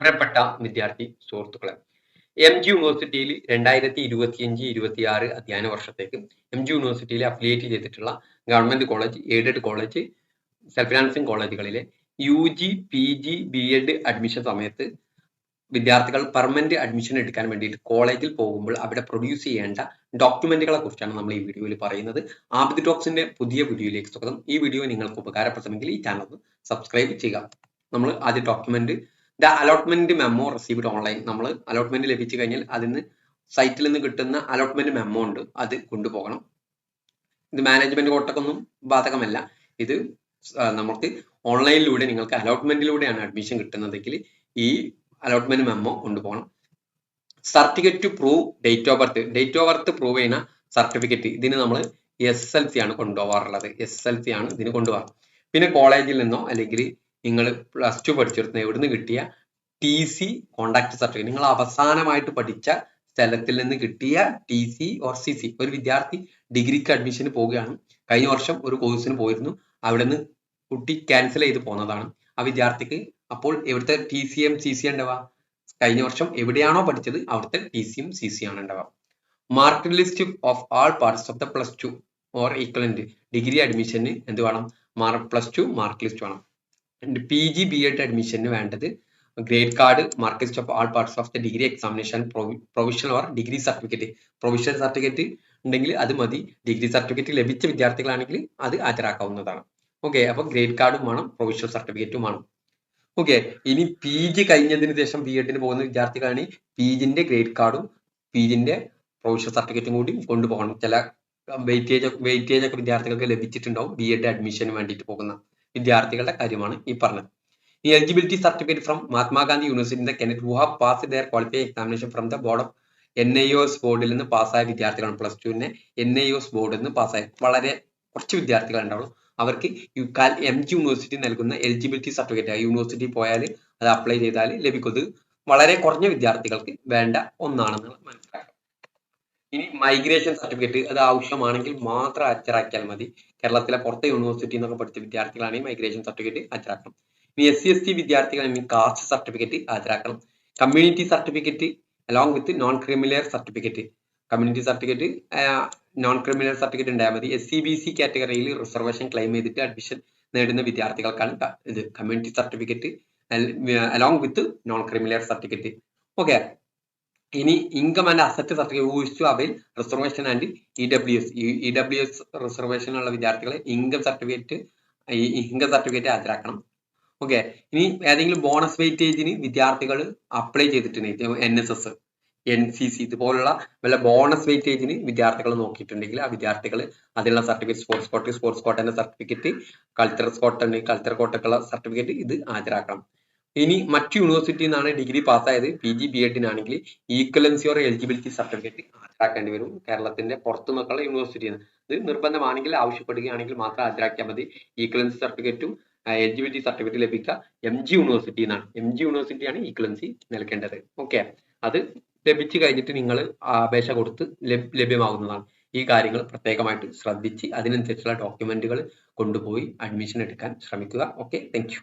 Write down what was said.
പ്രിയപ്പെട്ട വിദ്യാർത്ഥി സുഹൃത്തുക്കളെ എം ജി യൂണിവേഴ്സിറ്റിയിൽ രണ്ടായിരത്തി ഇരുപത്തിയഞ്ച് ഇരുപത്തി ആറ് അധ്യയന വർഷത്തേക്ക് എം ജി യൂണിവേഴ്സിറ്റിയിൽ അഫിലിയേറ്റ് ചെയ്തിട്ടുള്ള government college aided college self financing കോളേജുകളിലെ U G P G B Ed admission സമയത്ത് വിദ്യാർത്ഥികൾ പെർമനന്റ് അഡ്മിഷൻ എടുക്കാൻ വേണ്ടിയിട്ട് കോളേജിൽ പോകുമ്പോൾ അവിടെ പ്രൊഡ്യൂസ് ചെയ്യേണ്ട ഡോക്യുമെന്റുകളെ കുറിച്ചാണ് നമ്മൾ ഈ വീഡിയോയിൽ പറയുന്നത്. ആബിദ് ടോക്സിന്റെ പുതിയ വീഡിയോയിലേക്ക് സ്വാഗതം. ഈ വീഡിയോ നിങ്ങൾക്ക് ഉപകാരപ്രദമെങ്കിൽ ഈ ചാനൽ ഒന്ന് സബ്സ്ക്രൈബ് ചെയ്യുക. നമ്മൾ ആദ്യ document the allotment memo received online നമ്മൾ അലോട്ട്മെന്റ് ലഭിച്ചു കഴിഞ്ഞാൽ അതിന് സൈറ്റിൽ നിന്ന് കിട്ടുന്ന അലോട്ട്മെന്റ് മെമ്മോ ഉണ്ട്. അത് കൊണ്ടുപോകണം. ഇത് മാനേജ്മെന്റ് കോട്ടക്കൊന്നും ബാധകമല്ല. ഇത് നമുക്ക് ഓൺലൈനിലൂടെ നിങ്ങൾക്ക് അലോട്ട്മെന്റിലൂടെയാണ് അഡ്മിഷൻ കിട്ടുന്നതെങ്കിൽ ഈ അലോട്ട്മെന്റ് മെമ്മോ കൊണ്ടുപോകണം. Certificate to prove date of birth date of birth prove ചെയ്യുന്ന സർട്ടിഫിക്കറ്റ് ഇതിന് നമ്മൾ എസ് എൽ സി ആണ് കൊണ്ടുപോകാറുള്ളത്. എസ് എൽ സി ആണ് ഇതിന് കൊണ്ടുപോകാറ്. പിന്നെ കോളേജിൽ നിന്നോ അല്ലെങ്കിൽ നിങ്ങൾ പ്ലസ് ടു പഠിച്ചെടുക്കുന്ന എവിടുന്ന് കിട്ടിയ? ടി സി കോണ്ടാക്ട് സർട്ടിഫിക്കറ്റ് നിങ്ങൾ അവസാനമായിട്ട് പഠിച്ച സ്ഥലത്തിൽ നിന്ന് കിട്ടിയ T C or C C ഒരു വിദ്യാർത്ഥി ഡിഗ്രിക്ക് അഡ്മിഷന് പോവുകയാണ്. കഴിഞ്ഞ വർഷം ഒരു കോഴ്സിന് പോയിരുന്നു. അവിടെ നിന്ന് കുട്ടി ക്യാൻസൽ ചെയ്ത് പോകുന്നതാണ് ആ വിദ്യാർത്ഥിക്ക് അപ്പോൾ എവിടുത്തെ T C M C C ഉണ്ടാവുക കഴിഞ്ഞ വർഷം എവിടെയാണോ പഠിച്ചത് അവിടുത്തെ ടി സിയും സി സി ആണ് ഉണ്ടാവുക mark list of all parts of the plus two or equivalent degree അഡ്മിഷന് എന്ത് വേണം? പ്ലസ് ടു മാർക്ക് ലിസ്റ്റ് വേണം. പി ജി ബി എഡ് അഡ്മിഷന് വേണ്ടത് grade card mark list of all parts of the degree examination provisional or degree certificate provisional certificate ഉണ്ടെങ്കിൽ അത് മതി. Degree certificate ലഭിച്ച വിദ്യാർത്ഥികളാണെങ്കിൽ അത് ഹാജരാക്കാവുന്നതാണ്. ഓക്കെ അപ്പൊ ഗ്രേഡ് കാർഡും വേണം പ്രൊവിഷണൽ സർട്ടിഫിക്കറ്റും വേണം. ഓക്കെ ഇനി പി ജി കഴിഞ്ഞതിന് ശേഷം ബി എഡിന് പോകുന്ന വിദ്യാർത്ഥികളാണ് പി ജിന്റെ ഗ്രേഡ് കാർഡും പി ജിന്റെ പ്രൊവിഷണൽ സർട്ടിഫിക്കറ്റും കൂടി കൊണ്ടുപോകണം. ചില വെയിറ്റേജ് വെയിറ്റേജ് ഒക്കെ വിദ്യാർത്ഥികൾക്ക് ലഭിച്ചിട്ടുണ്ടാവും ബി എഡ് അഡ്മിഷന് വേണ്ടിയിട്ട് പോകുന്ന വിദ്യാർത്ഥികളുടെ കാര്യമാണ് ഈ പറഞ്ഞത്. ഈ eligibility certificate from Mahatma Gandhi university കെനറ്റ് their qualify examination from the board of N I S ബോർഡിൽ നിന്ന് പാസ്സായ വിദ്യാർത്ഥികളാണ് പ്ലസ് ടുവിനെ എൻ ഐ എസ് ബോർഡിൽ നിന്ന് പാസ്സായ വളരെ കുറച്ച് വിദ്യാർത്ഥികൾ ഉണ്ടാവുള്ളൂ. അവർക്ക് യു കാൽ എം ജി യൂണിവേഴ്സിറ്റി നൽകുന്ന എലിജിബിലിറ്റി സർട്ടിഫിക്കറ്റ് യൂണിവേഴ്സിറ്റി പോയാൽ അത് അപ്ലൈ ചെയ്താൽ ലഭിക്കുന്നത് വളരെ കുറഞ്ഞ വിദ്യാർത്ഥികൾക്ക് വേണ്ട ഒന്നാണെന്ന് മനസ്സിലാക്കാം ഇനി മൈഗ്രേഷൻ സർട്ടിഫിക്കറ്റ് അത് ആവശ്യമാണെങ്കിൽ മാത്രം ഹാജരാക്കിയാൽ മതി. കേരളത്തിലെ പുറത്തെ യൂണിവേഴ്സിറ്റി എന്നൊക്കെ പഠിച്ച വിദ്യാർത്ഥികളാണെങ്കിൽ മൈഗ്രേഷൻ സർട്ടിഫിക്കറ്റ് ഹാജരാക്കണം ഇനി എസ് സി എസ് ടി വിദ്യാർത്ഥികളാണെങ്കിൽ caste certificate ഹാജരാക്കണം community certificate along with non criminal certificate community certificate non criminal certificate ഉണ്ടായാൽ മതി. എസ് സി ബി സി കാറ്റഗറിയിൽ റിസർവേഷൻ ക്ലെയിം ചെയ്തിട്ട് അഡ്മിഷൻ നേടുന്ന വിദ്യാർത്ഥികൾക്കാണ് ഇത് community certificate along with non criminal certificate okay ഇനി income and asset certificate use അവയിൽ reservation and E W S E W S reservation ഉള്ള വിദ്യാർത്ഥികളെ ഇൻകം സർട്ടിഫിക്കറ്റ് ഇൻകം സർട്ടിഫിക്കറ്റ് ഹാജരാക്കണം. ഓക്കെ ഇനി ഏതെങ്കിലും ബോണസ് വെയിറ്റേജിന് വിദ്യാർത്ഥികൾ അപ്ലൈ ചെയ്തിട്ടുണ്ടെങ്കിൽ N S S N C C ഇതുപോലുള്ള വല്ല ബോണസ് വെയിറ്റേജിന് വിദ്യാർത്ഥികൾ നോക്കിയിട്ടുണ്ടെങ്കിൽ ആ വിദ്യാർത്ഥികൾ അതിനുള്ള സർട്ടിഫിക്കറ്റ് സ്പോർട്സ് കോട്ട സ്പോർട്സ് കോട്ടന്റെ സർട്ടിഫിക്കറ്റ് കൾച്ചറൽ കോട്ട കൾച്ചറൽ കോട്ടക്കുള്ള സർട്ടിഫിക്കറ്റ് ഇത് ഹാജരാക്കണം. ഇനി മറ്റു യൂണിവേഴ്സിറ്റിയിൽ നിന്നാണ് ഡിഗ്രി പാസ്സായത് പി ജി ബി എഡിനാണെങ്കിൽ ഈക്വലൻസി ഓർ എലിജിബിലിറ്റി സർട്ടിഫിക്കറ്റ് ഹാജരാക്കേണ്ടി വരും. കേരളത്തിന്റെ പുറത്തു നിന്നുള്ള യൂണിവേഴ്സിറ്റിയിൽ നിന്ന് ഇത് നിർബന്ധമാണെങ്കിൽ ആവശ്യപ്പെടുകയാണെങ്കിൽ മാത്രം ഹാജരാക്കിയാൽ മതി. ഈക്വലൻസി സർട്ടിഫിക്കറ്റും എലിജിബിലിറ്റി സർട്ടിഫിക്കറ്റ് ലഭിക്കുക. എം ജി യൂണിവേഴ്സിറ്റി എന്നാണ് എം ജി യൂണിവേഴ്സിറ്റിയാണ് ഈക്വലൻസി നൽകേണ്ടത്. ഓക്കെ അത് ലഭിച്ചു കഴിഞ്ഞിട്ട് നിങ്ങൾ അപേക്ഷ കൊടുത്ത് ലഭ്യമാകുന്നതാണ്. ഈ കാര്യങ്ങൾ പ്രത്യേകമായിട്ട് ശ്രദ്ധിച്ച് അതിനനുസരിച്ചുള്ള ഡോക്യുമെന്റുകൾ കൊണ്ടുപോയി അഡ്മിഷൻ എടുക്കാൻ ശ്രമിക്കുക. Okay thank